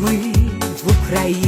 ми в Україні.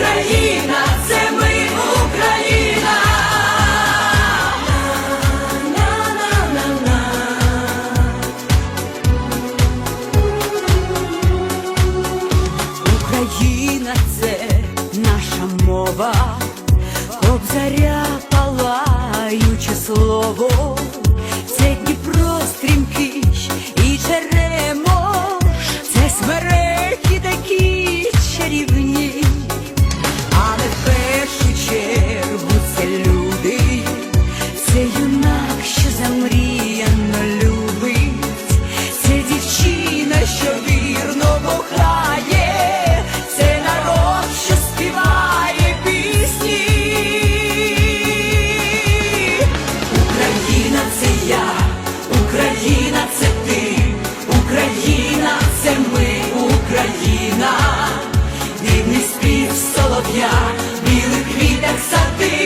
слово. Дивний спів солов'я, білих квіток сати.